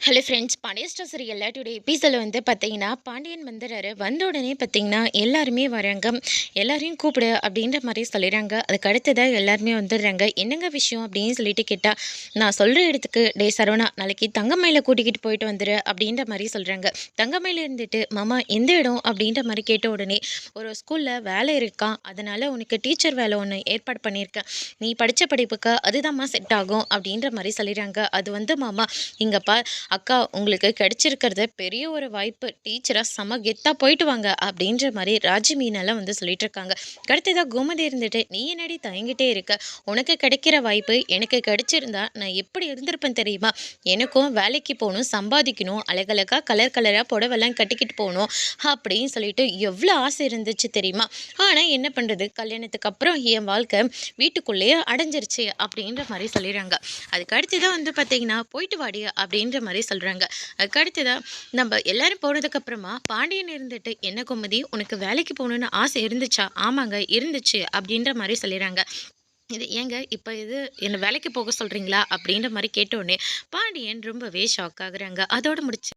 Hello friends பாண்டியஸ்டர் சீரியலில் today எபிசோடில் வந்து பார்த்தீங்கன்னா பாண்டியன் வந்துடுறாரு வந்த உடனே பார்த்தீங்கன்னா எல்லாருமே வராங்க. எல்லாரையும் கூப்பிடு அப்படின்ற மாதிரி சொல்லிடுறாங்க. அதுக்கு அடுத்ததாக எல்லாருமே வந்துடுறாங்க. என்னங்க விஷயம் அப்படின்னு சொல்லிட்டு கேட்டால் நான் சொல்கிற இடத்துக்கு டே சரவணா நாளைக்கு தங்கமயில கூட்டிக்கிட்டு போயிட்டு வந்துடு அப்படின்ற மாதிரி சொல்கிறாங்க தங்கமயில இருந்துட்டு மாமா எந்த இடம்? அப்படின்ற மாதிரி கேட்ட உடனே ஒரு ஸ்கூலில் வேலை இருக்கான். அதனால் உனக்கு டீச்சர் வேலை ஒன்று ஏற்பாடு பண்ணியிருக்கேன். நீ படித்த படிப்புக்கு அதுதாம்மா செட் ஆகும் அப்படின்ற மாதிரி சொல்லிடுறாங்க. அது வந்து மாமா இங்கேப்பா அக்கா உங்களுக்கு கிடைச்சிருக்கிறது பெரிய ஒரு வாய்ப்பு. டீச்சராக செம கெத்தாக போயிட்டு வாங்க அப்படின்ற மாதிரி ராஜி மீனெல்லாம் வந்து சொல்லிட்டு இருக்காங்க. அடுத்ததாக கோமதி இருந்துட்டு நீ என்னடி தயங்கிட்டே இருக்க? உனக்கு கிடைக்கிற வாய்ப்பு எனக்கு கிடைச்சிருந்தா நான் எப்படி இருந்திருப்பேன் தெரியுமா? எனக்கும் வேலைக்கு போகணும் சம்பாதிக்கணும் அழகழகாக கலர் கலராக புடவெல்லாம் கட்டிக்கிட்டு போகணும் அப்படின்னு சொல்லிட்டு எவ்வளோ ஆசை இருந்துச்சு தெரியுமா? ஆனால் என்ன பண்ணுறது கல்யாணத்துக்கு அப்புறம் என் வாழ்க்கை வீட்டுக்குள்ளேயே அடைஞ்சிருச்சு அப்படின்ற மாதிரி சொல்லிடுறாங்க. அதுக்கு அடுத்து தான் வந்து பார்த்தீங்கன்னா போயிட்டு வாடி அப்படின்ற மாதிரி சொல்கிறாங்க அதுக்கு நம்ம எல்லாரும் போனதுக்கப்புறமா பாண்டியன் இருந்துட்டு என்ன குமதி உனக்கு வேலைக்கு போகணுன்னு ஆசை இருந்துச்சா? ஆமாங்க இருந்துச்சு அப்படின்ற மாதிரி சொல்லிடுறாங்க இது ஏங்க இப்போ இது என்னை வேலைக்கு போக சொல்கிறீங்களா அப்படின்ற மாதிரி கேட்டோடனே பாண்டியன் ரொம்பவே ஷாக் ஆகுறாங்க. அதோடு முடிச்சு